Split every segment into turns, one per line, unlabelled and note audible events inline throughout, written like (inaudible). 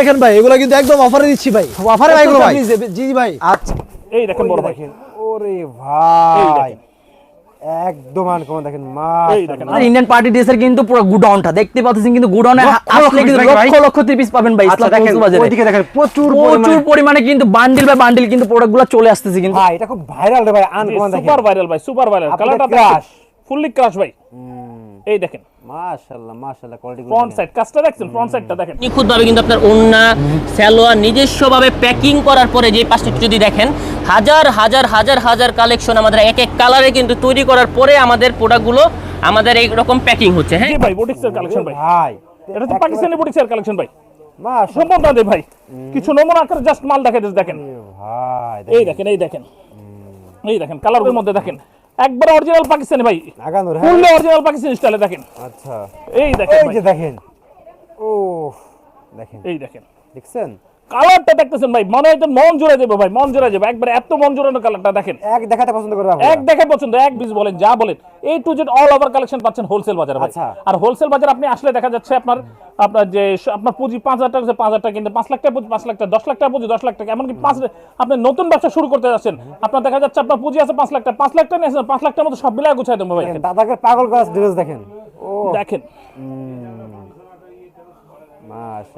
দেখেন ভাই এগুলো কিন্তু একদম অফারে দিচ্ছি ভাই।
এ ভাই এগুলো ভাই?
জি জি ভাই।
আচ্ছা।
এই দেখেন বড় ভাই।
দেখেন ওরে ভাই। একদম আনকমন দেখেন
এই দেখেন।
মাশাআল্লাহ।
ইন্ডিয়ান পার্টি ড্রেসের কিন্তু পুরো গুডাউনটা। দেখতে পাচ্ছেন কিন্তু গুডাউনে আসলে কিন্তু? লক্ষ লক্ষ পিস পাবেন ভাই
আচ্ছা
ইসলাম
দেখেন ওইদিকে দেখেন প্রচুর
প্রচুর
পরিমাণে
কিন্তু বান্ডিল বাই বান্ডিল কিন্তু প্রোডাক্টগুলো চলে আসতেছে কিন্তু।
ভাই এটা খুব ভাইরাল রে ভাই আনকমন দেখেন।
সুপার ভাইরাল ভাই সুপার ভাইরাল কালারটা। ফুললি ক্রাশ ভাই। এই দেখেন।
মাশাআল্লাহ মাশাআল্লাহ কোয়ালিটি
ফ্রন্ট সাইড কাজটা দেখছেন ফ্রন্ট সাইডটা দেখেন।
নিখুঁতভাবে কিন্তু আপনার ওন্না স্যালোয়ার নিজস্বভাবে প্যাকিং করার পরে যে পাশটা যদি দেখেন হাজার হাজার হাজার হাজার কালেকশন আমাদের এক এক কালারে কিন্তু তৈরি করার পরে আমাদের প্রোডাক্টগুলো আমাদের এইরকম প্যাকিং হচ্ছে হ্যাঁ?
ভাই বুটিক্সের কালেকশন ভাই।
ভাই
এটা তো পাকিস্তানি বুটিক্সের কালেকশন ভাই।
মাশাআল্লাহ।
সম্পূর্ণ দে ভাই। কিছু নমুনা আকারে জাস্ট মাল দেখে দেখেন।
ভাই
এই দেখেন। এই দেখেন। এই দেখেন কালারের মধ্যে দেখেন। একবার অরিজিনাল পাকিস্তানি ভাই।
আগানোর হ্যাঁ।
ফুললি অরিজিনাল পাকিস্তানি স্টাইলে দেখেন।
আচ্ছা।
এই দেখেন
এই যে দেখেন। ও দেখেন।
এই দেখেন।
দেখছেন?
কালারটা দেখতেছেন ভাই মনে হয় মন জুড়ে যাবে ভাই মন জুড়ে যাবে। একবার এত মন জুড়ানো কালারটা দেখেন।
এক দেখাতে পছন্দ করবে?
এক দেখে পছন্দ এক পিস বলেন যা বলেন। A to Z all over collection পাচ্ছেন হোলসেল বাজারে ভাই।
আচ্ছা।
আর হোলসেল বাজার আপনি আসলে দেখা যাচ্ছে আপনার আপনার যে আপনার পুঁজি পাঁচ হাজার টাকা পাঁচ হাজার টাকা কিন্তু পাঁচ লাখ টাকা পুঁজি পাঁচ লাখ টাকা দশ লাখ টাকা পুঁজি দশ লাখ টাকা এমনকি পাঁচ আপনি নতুন ব্যবসা শুরু করতে যাচ্ছেন আপনার দেখা যাচ্ছে আপনার পুঁজি আছে পাঁচ লাখ টাকা পাঁচ লাখ টাকা নিয়ে আসেন, পাঁচ লাখ টাকার মতো সব মিলাই গুছাই দেবো ভাই।
দাদাকে পাগল ড্রেস দেখেন। ও।
দেখেন।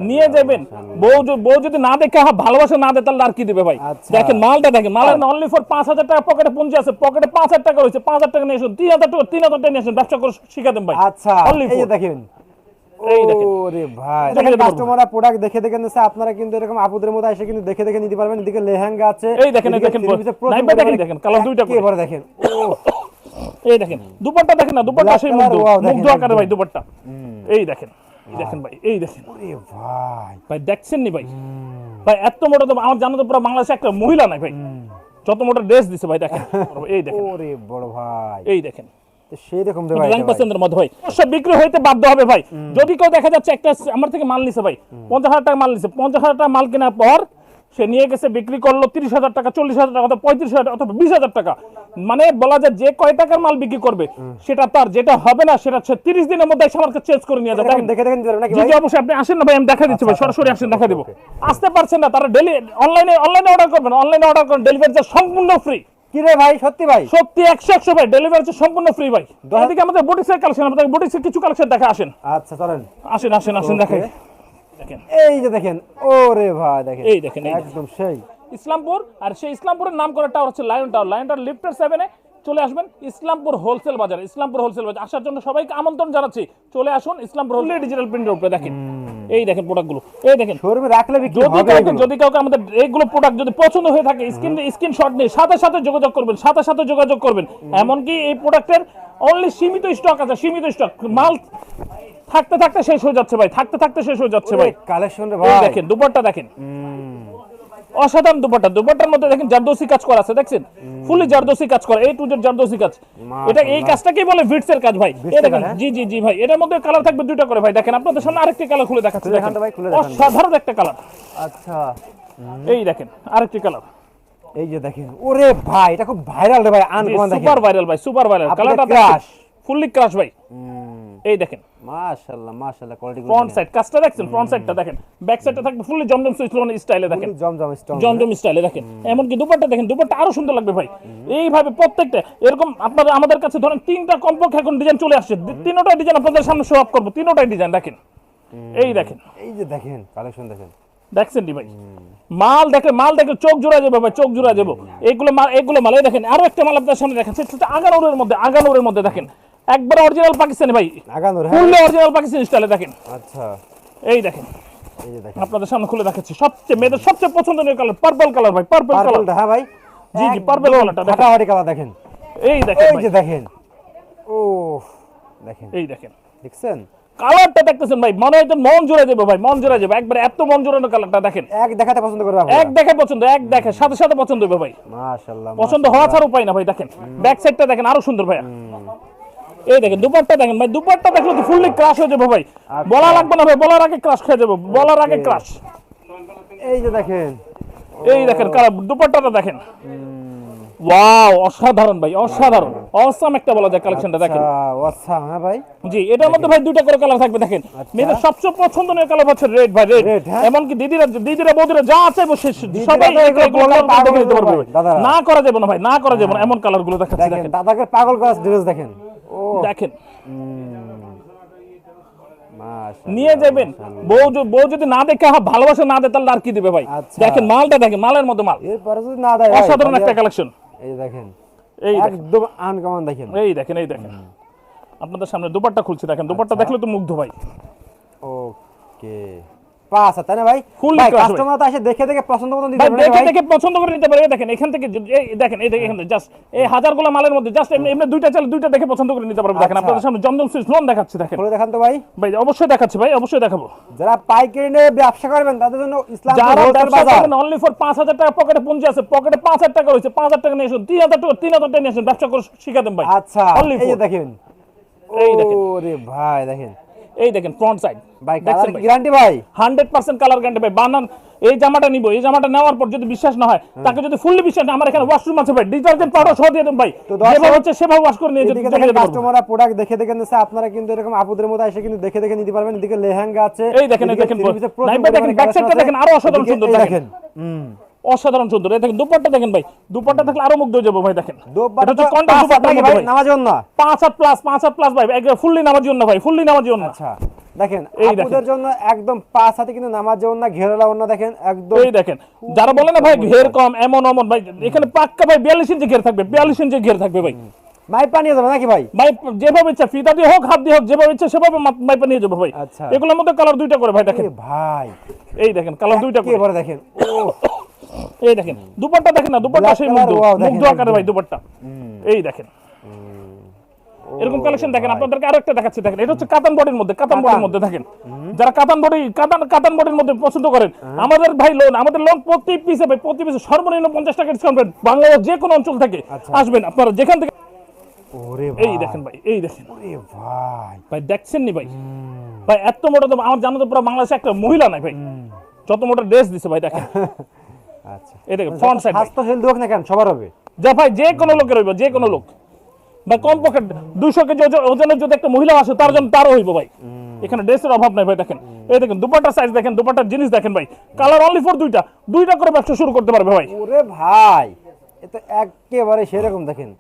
নিয়ে যাবেন। বউ বউ যদি না দেখে ভালোবাসা না দেয় তাহলে আর কি দেবে ভাই?
আচ্ছা।
দেখেন মালটা দেখেন মালের অনলি ফর পাঁচ হাজার টাকা পকেটে পুঁজি আছে পকেটে পাঁচ হাজার টাকা রয়েছে পাঁচ হাজার টাকা নিয়ে আসুন তিন হাজার টাকা তিন হাজার টাকা নিয়ে আসুন ব্যবসা করে শিখা দেন ভাই।
আচ্ছা এই দেখেন। প্রোডাক্ট দেখে দেখে নিচ্ছে আপনারা কিন্তু এরকম আপুদের মধ্যে এসে কিন্তু দেখে দেখে নিতে পারবেন এদিকে লেহেঙ্গা আছে
এই দেখেন, দেখেন,
three piece এর প্রচুর
নাইবা দেখেন,
পরিমাণে
দুইটা করে।
দেখেন
এই দেখেন দুপাট্টা দেখেন না দুপাট্টা সেই মুগ্ধ। মুগ্ধ আকারে ভাই দুপাট্টা। এই দেখেন। দেখেন ভাই এই দেখেন।
ওরে ভাই।
ভাই দেখছেন নি ভাই? ভাই এত মোটা তো আমার জানো তো পুরো বাংলাদেশে একটা মহিলা নাই ভাই। যত মোটা ড্রেস দিছে ভাই দেখেন। এই দেখেন।
ওরে বড় ভাই।
এই দেখেন।
সেই রকম ভাই
রং
এটা ভাই।
পছন্দের মধ্যে ভাই অবশ্য বিক্রি হইতে বাধ্য হবে ভাই। যদি কেউ দেখা যাচ্ছে একটা আমার থেকে মাল নিছে ভাই পঞ্চাশ হাজার টাকা মাল নিছে পঞ্চাশ হাজার টাকা মাল কেনার পর সে নিয়ে গেছে বিক্রি করল তিরিশ হাজার টাকা চল্লিশ হাজার টাকা অথবা পঁয়ত্রিশ হাজার অথবা বিশ হাজার টাকা। মানে বলা যায় যে কয় টাকার মাল বিক্রি করবে সেটা তার যেটা হবে না সেটা সে তিরিশ দিনের মধ্যে এসে আমার চেঞ্জ করে নিয়ে যাবে। দেখেন
দেখে দেখে নিতে পারবেন নাকি
জি অবশ্যই আপনি আসেন না ভাই আমি দেখা দিচ্ছি ভাই
আচ্ছা,
সরাসরি
আচ্ছা,
আসেন দেখা দেবো। আসতে পারছেন না তারা ডেলি অনলাইনে অনলাইনে অর্ডার করবেন অনলাইনে অর্ডার করেন ডেলিভারি সম্পূর্ণ ফ্রি
কি রে ভাই সত্যি ভাই?
সত্যি একশো একশো ভাই ডেলিভারি হচ্ছে সম্পূর্ণ ফ্রি ভাই। এদিকে আমাদের বুটিক্সের কালেকশন আমাদের বুটিক্সের কিছু কালেকশন দেখা আসেন।
আচ্ছা চলেন।
আসেন আসেন আসেন. দেখেন দেখেন।
এই যে দেখেন ওরে ভাই দেখেন
এই দেখেন,
একদম সেই।
ইসলামপুর আর সেই ইসলামপুরের নাম করা টাওয়ার হচ্ছে লায়ন টাওয়ার লায়ন টাওয়ার লিফটার সেভেনে চলে আসবেন ইসলামপুর হোলসেল বাজার। ইসলামপুর হোলসেল বাজার। আসার জন্য সবাইকে আমন্ত্রণ জানাচ্ছি। চলে আসুন ইসলামপুর হোলসেল ডিজিটাল প্রিন্টের উপরে দেখেন। এই দেখেন প্রোডাক্টগুলো এই দেখেন।
শোরুমে রাখলে বিক্রি
যদি
হবে
কাউকে যদি কাউকে আমাদের এইগুলো প্রোডাক্ট যদি পছন্দ হয়ে থাকে স্ক্রিন স্ক্রিনশট নিয়ে সাথে সাথে যোগাযোগ করবেন সাথে সাথে যোগাযোগ করবেন। এমনকি এই প্রোডাক্টের অনলি সীমিত স্টক আছে সীমিত স্টক মাল থাকতে থাকতে শেষ হয়ে যাচ্ছে ভাই থাকতে থাকতে শেষ হয়ে যাচ্ছে ভাই।
কালেকশন ভাই।
দেখেন দুপাট্টা দেখেন। অসাধারণ দুপাট্টা দুপাট্টার মধ্যে দেখেন জারদোসি কাজ করা আছে দেখছেন? ফুলি জারদোসি কাজ করা এই টু জেড জারদোসি কাজ। এটা এই কাজটাকেই বলে? ভিটস এর কাজ ভাই। এই দেখেন
হ্যাঁ?
জি জি জি ভাই এটার মধ্যে কালার থাকবে দুইটা করে ভাই। দেখেন আপনাদের সামনে আরেকটি কালার খুলে দেখাচ্ছি
দেখেন ভাই, খুলে দেখান।
অসাধারণ একটা কালার
আচ্ছা।
এই দেখেন আরেকটি কালার
এই যে দেখেন ওরে ভাই এটা খুব ভাইরাল রে ভাই আনকমন দেখেন।
সুপার ভাইরাল ভাই সুপার ভাইরাল কালারটা
crush।
ফুললি ক্রাশ ভাই। এই দেখেন।
মাশাআল্লাহ মাশাআল্লাহ কোয়ালিটি
ফ্রন্ট সাইড কাজটা দেখছেন? ফ্রন্ট সাইডটা দেখেন। ব্যাক সাইডটা থাকবে ফুললি জমজম সুইচ লোন স্টাইলে দেখেন।
জমজম স্টোন
জমজম স্টাইলে দেখেন। এমনকি দুপাট্টা দেখেন দুপাট্টা আরও সুন্দর লাগবে ভাই। এইভাবে প্রত্যেকটা এরকম আপনারা আমাদের কাছে ধরেন তিনটা কমপক্ষে এখন ডিজাইন চলে আসছে। তিনোটা ডিজাইন আপনাদের সামনে শো আপ করব। তিনোটাই ডিজাইন দেখেন। এই দেখেন।
এই যে দেখেন কালেকশন দেখেন।
দেখছেন নি ভাই? মাল দেখে মাল দেখে চোখ জোড়া যাবে ভাই চোখ জোড়া যাব। এইগুলো মাল এগুলো মাল এই দেখেন আরও একটা মাল আপনার সামনে দেখেন। সেটা আগানোরের মধ্যে আগানোরের মধ্যে দেখেন। একবার অরিজিনাল পাকিস্তানি ভাই।
আগানোর হ্যাঁ।
ফুললি অরিজিনাল পাকিস্তানি স্টাইলে দেখেন।
আচ্ছা।
এই দেখেন।
এই যে দেখেন।
আপনাদের সামনে খুলে দেখাচ্ছি। সবচেয়ে মেয়েদের সবচেয়ে পছন্দনীয় কালার পার্পল কালার ভাই পার্পল কালার
হ্যাঁ ভাই।
জি, জি, purple colourটা দেখেন।
ফাটাফাটি কালার দেখেন।
এই দেখেন
এই যে দেখেন। ও দেখেন।
এই দেখেন।
দেখছেন?
কালারটা দেখতেছেন ভাই মনে হয় মন জুড়ে যাবে ভাই মন জুড়ে যাবে একবার এত মন জুড়ানো কালারটা দেখেন।
এক দেখাতে পছন্দ করবে
এক দেখে পছন্দ এক দেখে সাথে সাথে পছন্দ হবে ভাই।
মাশাআল্লাহ
পছন্দ হওয়া ছাড়া উপায় না ভাই দেখেন। ব্যাক সাইডটা দেখেন আরও সুন্দর ভাইয়া। এই দেখেন দুপাট্টা দেখেন ভাই দুপাট্টা দেখলে তো ফুললি ক্রাশ হয়ে যাবে ভাই। বলা লাগবে না ভাই বলার আগে ক্রাশ খেয়ে যাব বলার আগে ক্রাশ
এই যে দেখেন।
এই দেখেন দুপাট্টাটা দেখেন। ওয়াও অসাধারণ ভাই অসাধারণ। অসাম একটা বলা যায় কালেকশনটা দেখেন।
আচ্ছা আচ্ছা হ্যাঁ ভাই।
জি এটার মধ্যে ভাই দুইটা করে কালার থাকবে দেখেন। মেয়েদের সবচেয়ে পছন্দনীয় কালার হচ্ছে রেড ভাই রেড
হ্যাঁ।
এমনকি দিদিরা দিদিরা বৌদিরা যা আছে বসে সবাই। না করা যাবে না ভাই না করা যাবে না এমন কালারগুলো দেখাচ্ছি
দেখেন দাদাকে পাগল করা ড্রেস দেখেন।
দেখেন। নিয়ে যাবেন। বউ বউ যদি না দেখে ভালোবাসা না দেয় তাহলে আর কি দিবে ভাই?
আচ্ছা।
দেখেন মালটা দেখেন মালের মতো মাল।
এরপরে যদি না দেয়
অসাধারণ একটা কালেকশন
এই দেখেন
এই
একদম আনকমন দেখেন।
এই দেখেন এই দেখেন। আপনাদের সামনে দুপাট্টা খুলছি দেখেন। দুপাট্টা
আচ্ছা।
দেখলে তো মুগ্ধ ভাই।
ওকে। পাঁচ তাই না ভাই। কাস্টমার তো এসে দেখে দেখে পছন্দ মতো দিতে পারবে
দেখে দেখে পছন্দ করে নিতে পারে দেখেন এখান থেকে দেখেন এই এখান থেকে জাস্ট এই হাজারগুলো মালের মধ্যে জাস্ট এমনি এমনি দুইটা চাল দুইটা দেখে পছন্দ করে নিতে পারবে। দেখেন
আচ্ছা।
আপনাদের সামনে জমজম সুইচ লোন দেখাচ্ছি দেখেন।
খুলে দেখান তো ভাই।
ভাই অবশ্যই দেখাচ্ছি ভাই অবশ্যই দেখাবো।
যারা পাইকারি নিয়ে ব্যবসা করবেন তাদের জন্য ইসলাম
যারা ব্যবসা করবেন অনলি ফর টাকা পকেটে পুঁজি আছে। পকেটে পাঁচ হাজার টাকা রয়েছে। পাঁচ হাজার টাকা নিয়ে আসুন তিন হাজার টাকা তিন হাজার টাকা নিয়ে আসুন। ব্যবসা করে শিখা দেন ভাই।
আচ্ছা এই দেখেন। ওরে ভাই দেখেন।
এই দেখেন ফ্রন্ট সাইড
ভাই কালার গ্যারান্টি ভাই?
হান্ড্রেড পার্সেন্ট কালার গ্যারান্টি ভাই। বানান এই জামাটা নিবো এই জামাটা নেওয়ার পর যদি বিশ্বাস না হয় তাকে যদি ফুললি বিশ্বাস না আমার এখানে ওয়াশরুম আছে ভাই। ডিটারজেন্ট পাউডার সহ দিয়ে দেন ভাই। যেভাবে হচ্ছে সেভাবে ওয়াশ করে নিয়ে যেতে
দেখেন কাস্টমাররা প্রোডাক্ট দেখে দেখে নিচ্ছে আপনারা কিন্তু এরকম আপুদের মতো এসে কিন্তু দেখে দেখে নিতে পারবেন। এদিকে লেহেঙ্গা আছে
এই দেখেন, এই দেখেন, দেখেন,
পরিমাণে
back side টা
collection
দেখেন, আরও অসাধারণ সুন্দর দেখেন।
হুম।
অসাধারণ সুন্দর। এই দেখেন দুপাট্টা দেখেন ভাই। দুপাট্টা দেখলে আরও মুগ্ধ হয়ে যাব ভাই দেখেন। এটা হচ্ছে
ভাই? নামাজ না
প্লাস পাঁচ হাত প্লাস ভাই। একদম ফুললি নামার জন্য ভাই ফুললি নামার জন্য।
আচ্ছা দেখেন আপুদের জন্য একদম পাঁচ হাতে কিন্তু নামাজ না ঘেরালা ওনা দেখেন একদম
এই দেখেন যারা বলে না ভাই ঘের কম এমন অমন ভাই এখানে পাক্কা ভাই বিয়াল্লিশ ইঞ্চি ঘের থাকবে ইঞ্চি ঘের থাকবে ভাই।
মাইপা নিয়ে যাবে নাকি ভাই?
যেভাবে ইচ্ছা ফিতা দিয়ে হোক হাত দিয়ে হোক যেভাবে ইচ্ছা সেভাবে মা- মাইপা নিয়ে যাব ভাই।
আচ্ছা।
এগুলোর মধ্যে কালার দুইটা করে ভাই দেখেন।
ভাই।
এই দেখেন কালার দুইটা করে।
দেখেন ও
এই দেখেন দুপাট্টা দেখেন না দুপাট্টা সেই মুগ্ধ মুগ্ধ আকারে ভাই দুপাট্টা। এই দেখেন। এরকম কালেকশন দেখেন আপনাদেরকে আরও একটা দেখাচ্ছি দেখেন এটা হচ্ছে কাতান বডির মধ্যে কাতান বডির মধ্যে দেখেন। যারা কাতান বডি কাতান কাতান বডির মধ্যে পছন্দ করেন
হ্যাঁ।
আমাদের ভাই লোন আমাদের লোন প্রতি পিসে ভাই প্রতি পিসে সর্বনিম্ন পঞ্চাশ টাকা ডিসকাউন্ট বাংলাদেশ যে কোনো অঞ্চল থেকে
আচ্ছা।
আসবেন। আপনারা যেখান থেকে এই দেখেন ভাই এই দেখেন।
ভাই।
ভাই দেখছেন নি ভাই? ভাই এত মোটা তো আমার জানা তো পুরো বাংলাদেশে একটা মহিলা নাই ভাই। যত মোটা ড্রেস দিছে ভাই দেখেন। (laughs)
আচ্ছা।
এই দেখেন ফ্রন্ট সাইড
স্বাস্থ্য হেলদি না কেন সবার হবে।
যা ভাই যে কোনো লোকের হইব যে কোনো লোক। বা কমপক্ষে দুশো কেজি ওজনের যদি একটা মহিলা আসে তার জন্য তারও হইব ভাই। এখানে ড্রেসের অভাব নাই ভাই দেখেন। এই দেখেন দুপাটার সাইজ দেখেন দুপাটার জিনিস দেখেন ভাই। কালার অনলি ফর দুইটা। দুইটা করে ব্যবসা শুরু করতে পারবে ভাই।
ওরে ভাই এটা একেবারে সেরকম দেখেন।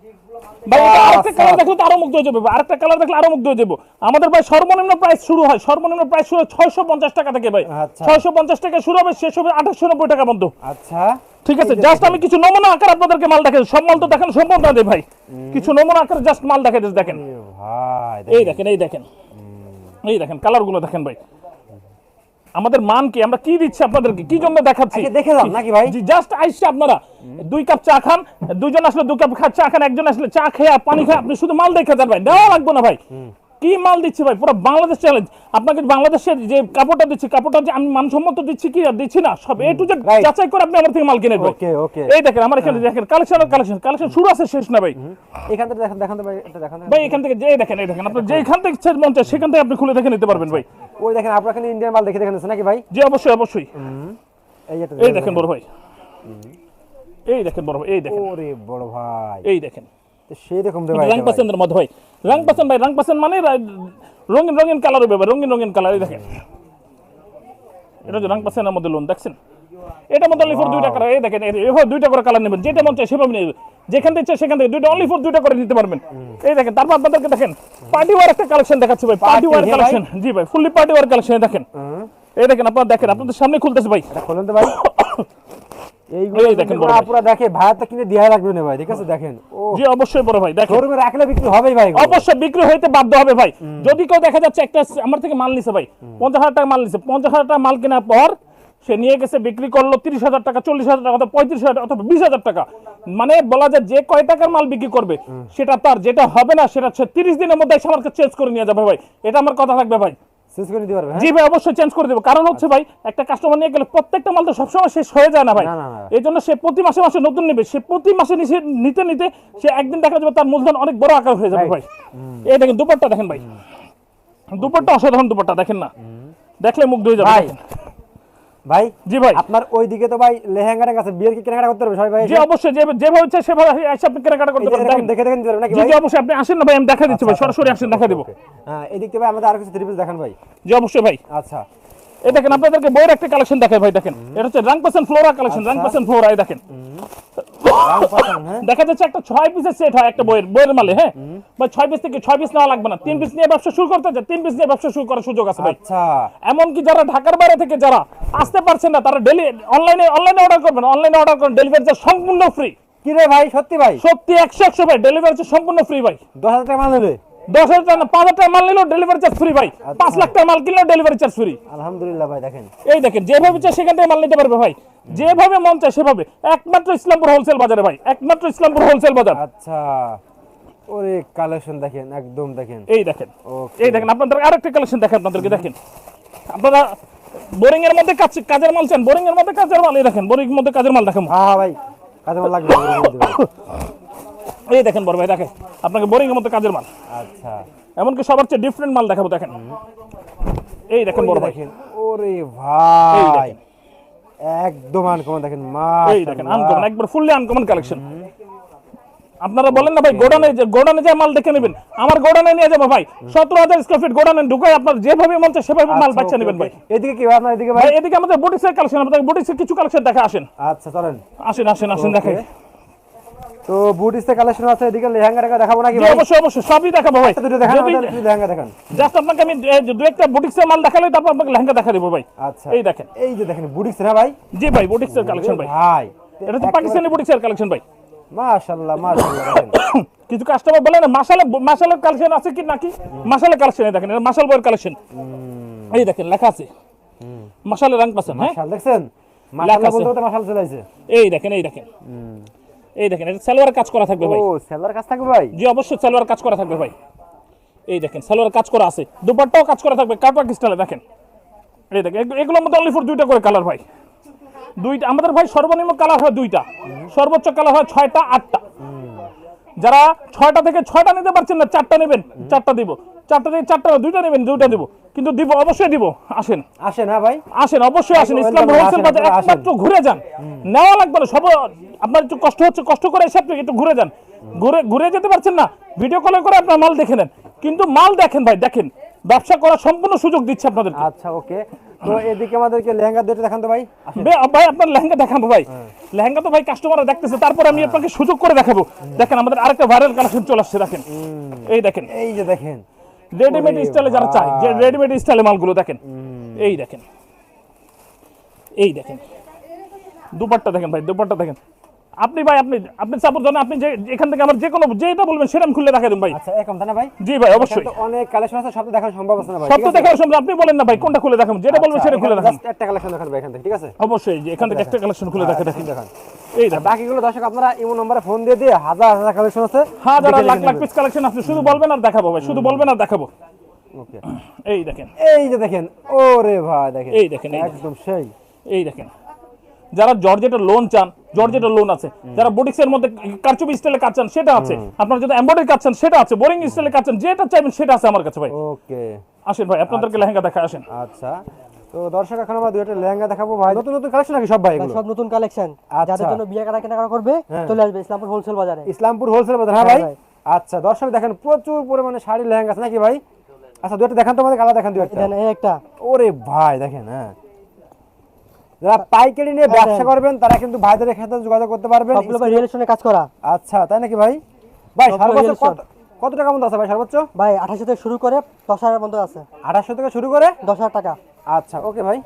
ভাই আরেকটা
আচ্ছা।
কালার দেখলে তো আরও মুগ্ধ হয়ে যাবে। আরেকটা কালার দেখলে আরও মুগ্ধ হয়ে যাব। আমাদের ভাই সর্বনিম্ন প্রাইস শুরু হয়। সর্বনিম্ন প্রাইস শুরু হয় ছয়শো পঞ্চাশ টাকা থেকে ভাই।
আচ্ছা।
ছয়শো পঞ্চাশ টাকা শুরু হবে শেষ হবে আঠাশশো নব্বই টাকা পর্যন্ত
আচ্ছা।
ঠিক আছে জাস্ট আমি কিছু নমুনা আকার আপনাদেরকে মাল দেখাই সব মাল তো দেখানো সম্ভব না ভাই। কিছু নমুনা আকার জাস্ট মাল দেখাই দেখেন। এই দেখেন। এই দেখেন। এই দেখেন কালারগুলো দেখেন ভাই। আমাদের মান কি আমরা কি দিচ্ছি আপনাদেরকে? কি জন্য দেখাচ্ছি?
আগে দেখে যান নাকি ভাই?
জি জাস্ট আইসছে আপনারা দুই কাপ চা খান দুইজন আসলে দুই কাপ চা খান একজন আসলে চা খেয়ে আর পানি খায়। আপনি শুধু মাল দেখে যান ভাই দেওয়া লাগবে না ভাই। কি মাল দিচ্ছি ভাই? পুরো বাংলাদেশ চ্যালেঞ্জ আপনাকে বাংলাদেশের যে কাপড়টা দিচ্ছি কাপড়টা যে আমি মানসম্মত দিচ্ছি কি আর দিচ্ছি না সব এ টু জেড যাচাই করে আপনি আমার থেকে মাল ভাই
Okay, okay.
এই দেখেন আমার এখানে দেখেন কালেকশন কালেকশন কালেকশন শুরু আছে শেষ না ভাই।
এখান থেকে দেখান দেখান ভাই এটা দেখান
ভাই এখান থেকে যে দেখেন এই দেখেন আপনি যেখান থেকে ইচ্ছা মন চায় সেখান থেকে আপনি খুলে দেখে নিতে পারবেন ভাই।
ওই দেখেন আপনার এখানে ইন্ডিয়ান মাল দেখে দেখেন নাকি ভাই?
জি অবশ্যই অবশ্যই।
এই
এই দেখেন বড় ভাই। এই দেখেন বড় ভাই এই দেখেন।
ওরে বড় ভাই।
এই দেখেন।
সেই রকম ভাই
রাং। পাসেন্দের মধ্যে ভাই। রাং পাসেন ভাই রাং পাসেন মানে রা- রঙিন রঙিন কালার হবে রঙিন রঙিন কালার এই দেখেন। এটা হচ্ছে রং পছন্দের মধ্যে লোন দেখছেন? এটা মধ্যে অনলি দুইটা কালার এই দেখেন এই- এভাবে দুইটা করে কালার নেবেন যেটা মন চাই সেভাবে নেবেন। যেখান থেকে ইচ্ছা সেখান থেকে। দুইটা অনলি ফর দুইটা করে নিতে পারবেন। এই দেখেন তারপর আপনাদেরকে দেখেন পার্টি ওয়ার একটা কালেকশন দেখাচ্ছে ভাই পার্টি ওয়ার কালেকশন জি ভাই ফুললি পার্টি ওয়ার কালেকশন দেখেন। এই দেখেন আপনারা দেখেন আপনাদের সামনে খুলতেছে ভাই।
এটা খোলেন তো ভাই। (coughs) এইগুলো
দেখেন বড়।
আপুরা দেখে কিনে দেয়া লাগবে না ভাই ঠিক আছে দেখেন।
জি অবশ্যই বড় ভাই দেখেন।
শোরুমে রাখলে বিক্রি হবেই ভাই
অবশ্যই বিক্রি হইতে বাধ্য হবে ভাই। যদি কেউ দেখা যাচ্ছে একটা আমার থেকে মাল নিছে ভাই পঞ্চাশ হাজার টাকা মাল নিছে পঞ্চাশ হাজার টাকা মাল কেনার পর সে নিয়ে গেছে বিক্রি করল তিরিশ হাজার টাকা চল্লিশ হাজার টাকা অথবা পঁয়ত্রিশ হাজার অথবা বিশ হাজার টাকা। মানে বলা যায় যে কয় টাকার মাল বিক্রি করবে সেটা তার যেটা হবে না সেটা হচ্ছে তিরিশ দিনের মধ্যে আমাকে চেঞ্জ করে নিয়ে যাবে ভাই। এটা আমার কথা থাকবে ভাই।
শেষ করে দিতে পারবে হ্যাঁ?
জি ভাই অবশ্যই চেঞ্জ করে দেবো। কারণ হচ্ছে ভাই একটা কাস্টমার নিয়ে গেলে প্রত্যেকটা মাল তো সবসময় শেষ হয়ে যায় না ভাই। এই জন্য সে প্রতি মাসে মাসে নতুন নেবে। সে প্রতি মাসে নিতে নিতে সে একদিন দেখা যাবে তার মূলধন অনেক বড় আকার হয়ে যাবে ভাই। এই দেখেন দুপাট্টা দেখেন ভাই। দুপাট্টা অসাধারণ দুপাট্টা দেখেন না। দেখলে মুগ্ধ হয়ে যাবে।
ভাই।
জি ভাই।
আপনার ওইদিকে তো ভাই লেহেঙ্গার কাছে বিয়ের কি কেনাকাটা করতে হবে সবাই ভাই?
জি অবশ্যই যে যেভাবে ইচ্ছা সেভাবে এসে আপনি কেনাকাটা করতে
এরকম
দেখেন।
দেখে দেখে নিতে নাকি
জি
ভাই?
জি অবশ্যই আপনি আসেন না ভাই আমি দেখা দিচ্ছি ভাই সরাসরি আসেন দেখা দেব।
হ্যাঁ এদিক থেকে ভাই আমাদের আরও কিছু থ্রি পিস দেখান ভাই।
জি অবশ্যই ভাই।
আচ্ছা।
এই দেখেন আপনাদেরকে বইয়ের একটা কালেকশন দেখাই ভাই দেখেন। এটা হচ্ছে রাং পার্সেন্ট ফ্লোরা কালেকশন রাং পার্সেন্ট ফ্লোরা এই দেখেন।
হ্যাঁ।
দেখা যাচ্ছে একটা ছয় পিসের সেট হয় একটা বইয়ের বইয়ের মালে হ্যাঁ? ভাই ছয় পিস থেকে ছয় পিস নেওয়া লাগবে না। তিন পিস নিয়ে ব্যবসা শুরু করতে চায় তিন পিস নিয়ে ব্যবসা শুরু করার সুযোগ আছে ভাই।
আচ্ছা।
এমনকি যারা ঢাকার বাইরে থেকে যারা আসতে পারছেন না তারা ডেলি অনলাইনে অনলাইনে অর্ডার করবেন অনলাইনে অর্ডার করেন ডেলিভারি চার্জ সম্পূর্ণ ফ্রি
কি রে ভাই সত্যি ভাই?
সত্যি একশো একশো ভাই ডেলিভারি চার্জ সম্পূর্ণ ফ্রি ভাই।
দশ হাজার টাকা মাল নেবে?
দশ হাজার টাকা পাঁচ হাজার টাকা মাল নিলেও ডেলিভারি চার্জ ফ্রি ভাই। পাঁচ লাখ টাকা মাল কিনলেও ডেলিভারি চার্জ ফ্রি
আলহামদুলিল্লাহ ভাই দেখেন।
এই দেখেন যেভাবে চাই সেখান থেকে মাল নিতে পারবে ভাই। যেভাবে মন চায় সেভাবে। একমাত্র ইসলামপুর হোলসেল বাজারে ভাই একমাত্র ইসলামপুর হোলসেল বাজার।
আচ্ছা। ওরে কালেকশন দেখেন একদম দেখেন।
এই দেখেন. এই দেখেন আপনাদের আরেকটা কালেকশন দেখেন আপনাদেরকে দেখেন। আপনারা বোরিং এর মধ্যে কাজ কাজের মাল চান বোরিং এর মধ্যে কাজের মাল এই দেখেন বোরিং এর মধ্যে কাজের মাল দেখেন
হ্যাঁ হ্যাঁ ভাই কাজে মাল লাগবে। (laughs)
এই দেখেন বড় ভাই দেখেন। আপনাকে বোরিং এর মধ্যে কাজের মাল।
আচ্ছা।
এমনকি সবার চেয়ে ডিফারেন্ট মাল দেখাবো দেখেন। এই দেখেন বড় ভাই।
ওরে ভাই। একদম আনকমন দেখেন মা
এই দেখেন আনকমন একবার ফুললি আনকমন কালেকশন আপনারা বলেন না ভাই গোডানে যে গোডানে যে মাল দেখে নেবেন। আমার গোডানে নিয়ে যাব ভাই। সতেরো হাজার স্কোয়ার ফিট গোডানে ঢুকাই আপনার যেভাবে মন চায় সেভাবে মাল বাচ্চা নেবেন ভাই।
এদিকে কি আপনার এদিকে ভাই
ভাই? এদিকে আমাদের বুটিক্সের কালেকশন আপনাদের বুটিক্সের কিছু কালেকশন দেখা আসেন।
আচ্ছা চলেন।
আসেন আসেন আসেন দেখাই।
তো বুটিসতে কালেকশন আছে এদিকে লেহেঙ্গা রেখা দেখাবো নাকি ভাই?
অবশ্যই অবশ্যই সবই দেখাবো ভাই।
দুটো দেখান
যদি
লেহেঙ্গা দেখান।
জাস্ট আপনাকে আমি দু একটা বুটিক্সের মাল দেখালে তারপর আপনাকে লেহেঙ্গা দেখা দেবো ভাই।
আচ্ছা।
এই দেখেন।
এই যে দেখেন বুটিক্স না ভাই?
জি ভাই বুটিক্সের কালেকশন ভাই।
ভাই
এটা হচ্ছে পাকিস্তানি বুটিক্সের কালেকশন ভাই।
মাশাআল্লাহ মাশাআল্লাহ (coughs)
কিছু কাস্টমার বলে না মাসালা মাসালের কালেকশন আছে কি নাকি? মাসালের কালেকশন দেখেন এটা মাসাল বইয়ের কালেকশন এই দেখেন লেখা আছে। মাসালের রং পাচ্ছেন হ্যাঁ?
মাশাআল্লাহ দেখছেন? মাশাআল্লাহ বলতে মাশাআল্লাহ চলে
এই দেখেন এই দেখেন। এই দেখেন এটা সালোয়ার কাজ করা থাকবে ভাই।
ও সেলার কাছ থাকবে ভাই?
জি অবশ্যই সালোয়ার কাজ করা থাকবে ভাই। এই দেখেন সালোয়ার কাজ করা আছে। দুপাট্টাও কাজ করা থাকবে কাটওয়ার্ক স্টাইলে দেখেন। এই দেখেন এগুলো- এগুলোর মধ্যে অনলি ফর দুইটা করে কালার ভাই। দুইটা আমাদের ভাই সর্বনিম্ন কালার হয় দুইটা। সর্বোচ্চ কালার হয় ছয়টা আটটা। যারা ছয়টা থেকে ছয়টা নিতে পারছেন না চারটা নেবেন চারটা দিব। চারটা থেকে চারটা দুইটা নেবেন দুইটা দিব। কিন্তু দিব অবশ্যই দিব। আসেন।
আসে না ভাই।
আসেন অবশ্যই আসেন। ইসলাম হোলসেল বাজার
আসেন।
একমাত্র ঘুরে যান। নেওয়া লাগবে না সব আপনার একটু কষ্ট হচ্ছে কষ্ট করে এসে আপনি একটু ঘুরে যান। ঘুরে ঘুরে যেতে পারছেন না। ভিডিও কলে করে আপনার মাল দেখে নেন। কিন্তু মাল দেখেন ভাই দেখেন। ব্যবসা করার সম্পূর্ণ সুযোগ দিচ্ছে আপনাদের
আচ্ছা ওকে। তো এদিকে আমাদেরকে লেহেঙ্গা দুটো দেখান তো ভাই।
ভাই আপনার লেহেঙ্গা দেখাবো ভাই। লেহেঙ্গা তো ভাই কাস্টমাররা দেখতেছে। তারপর আমি আপনাকে সুযোগ করে দেখাবো। দেখেন আমাদের আরেকটা ভাইরাল কালেকশন চলে আসছে দেখেন। এই দেখেন।
এই যে দেখেন।
রেডিমেড স্টাইলে যারা চায় যে রেডিমেড স্টাইলে মালগুলো দেখেন। এই দেখেন। এই দেখেন। দুপাট্টা দেখেন ভাই দুপাট্টা দেখেন। আপনি ভাই আপনি আপনি সাপোর্ট জানেন আপনি যে এখান থেকে আমার যে কোনো যেটা বলবেন সেটা আমি খুলে দেখা দেন ভাই।
আচ্ছা এরকম তাই না ভাই?
জি ভাই অবশ্যই।
অনেক কালেকশন আছে সব দেখা সম্ভব আছে না ভাই
সব
আছে?
সম্ভব আপনি বলেন না ভাই কোনটা খুলে দেখাবো? যেটা বলবেন
আচ্ছা,
সেটা খুলে
এখানে একটা কালেকশন দেখান ভাই এখান থেকে ঠিক আছে?
অবশ্যই যে এখান থেকে একটা কালেকশন খুলে দেখা দেখেন
দেখান।
এই
বাকিগুলো দর্শক আপনারা ইমো নম্বরে ফোন দিয়ে দিয়ে হাজার হাজার কালেকশন আছে
হাজার লাখ লাখ পিস কালেকশন আপনি শুধু বলবেন আর দেখাবো ভাই শুধু বলবেন আর দেখাবো।
ওকে।
এই দেখেন।
এই যে দেখেন ওরে ভাই দেখেন,
এই দেখেন।
একদম সেই।
এই দেখেন। যারা জর্জেটের লোন চান জর্জেটের লোন আছে যারা বুটিক্সের মধ্যে কারচুপি স্টাইলে কাজ চান সেটা আছে। আপনারা যদি এমব্রয়ডারি কাজ চান সেটা আছে বোরিং স্টাইলে কাজ চান যেটা চাইবেন সেটা আছে আমার কাছে ভাই।
ওকে।
আসেন ভাই আপনাদেরকে লেহেঙ্গা দেখা আসেন।
আচ্ছা। তো দর্শক এখন আমরা দুইটা লেহেঙ্গা দেখাবো ভাই। নতুন নতুন কালেকশন নাকি সব ভাই এগুলো?
সব নতুন কালেকশন
আচ্ছা।
যাদের জন্য বিয়ে করা কেনাকাটা করবে
হ্যাঁ।
চলে আসবে ইসলামপুর হোলসেল বাজারে।
ইসলামপুর হোলসেল বাজার হ্যাঁ ভাই?
হ্যাঁ
আচ্ছা দর্শক দেখেন প্রচুর পরিমাণে শাড়ি লেহেঙ্গা আছে নাকি ভাই? আচ্ছা দুইটা দেখান তো আমাদের কালা দেখান
এই একটা।
ওরে ভাই দেখেন হ্যাঁ। যারা পাইকারি নিয়ে ব্যবসা করবেন তারা কিন্তু ভাইদের সাথে যোগাযোগ করতে পারবেন।
সবগুলো ভাই রিয়েলেশনে কাজ করা।
আচ্ছা তাই নাকি ভাই? ভাই সর্বোচ্চ কত কত টাকা মতো আছে ভাই সর্বোচ্চ?
ভাই আঠাশো থেকে শুরু করে দশ হাজার মতো আছে।
আঠাশশো থেকে শুরু করে?
দশ হাজার টাকা।
আচ্ছা ওকে ভাই।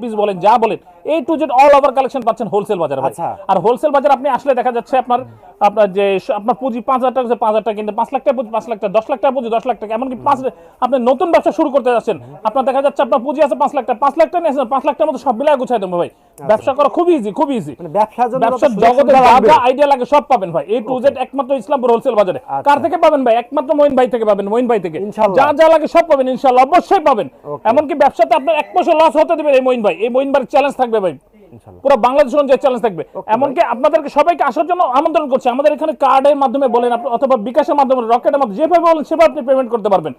পিস বলেন যা বলেন এই to Z all over collection পাচ্ছেন হোলসেল বাজারে। আর হোলসেল বাজার আপনি আসলে দেখা যাচ্ছে আপনার আপনার যে আপনার পুঁজি পাঁচ হাজার টাকা পাঁচ হাজার টাকা কিন্তু পাঁচ লাখ টাকা পুঁজি পাঁচ লাখ টাকা দশ লাখ টাকা পুঁজি দশ লাখ টাকা এমনকি পাঁচ আপনি নতুন ব্যবসা শুরু করতে যাচ্ছেন আপনার দেখা যাচ্ছে আপনার পুঁজি আছে পাঁচ লাখ টাকা পাঁচ লাখ টাকা নিয়েছেন পাঁচ লাখ টাকার মতো সব মিলাই গুছাই দেবো ভাই। ব্যবসা করা খুবই ইজি খুবই ইজি
ব্যবসার জন্য যত
ব্যবসার
সুযোগ
জগতে যা আইডিয়া লাগে সব পাবেন ভাই। এই টু জেড একমাত্র ইসলামপুর হোলসেল বাজারে। কার থেকে পাবেন ভাই? একমাত্র মইন ভাই থেকে পাবেন মইন ভাই থেকে। যা যা লাগে সব পাবেন ইনশাল্লাহ। অবশ্যই পাবেন। এমনকি ব্যবসাতে আপনার এক পয়সা লস হতে দেবেন এই ভাই এই মইনবার চ্যালেঞ্জ থাকবে ভাই। পুরো বাংলাদেশ অনুযায়ী চ্যালেঞ্জ থাকবে। এমনকি আপনাদেরকে সবাইকে আসার জন্য আমন্ত্রণ করছে। আমাদের এখানে কার্ডের মাধ্যমে বলেন অথবা বিকাশের মাধ্যমে রকেটের মাধ্যমে যেভাবে বলেন সেভাবে আপনি পেমেন্ট করতে পারবেন।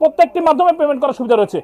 প্রত্যেকটি মাধ্যমে পেমেন্ট করার সুবিধা রয়েছে।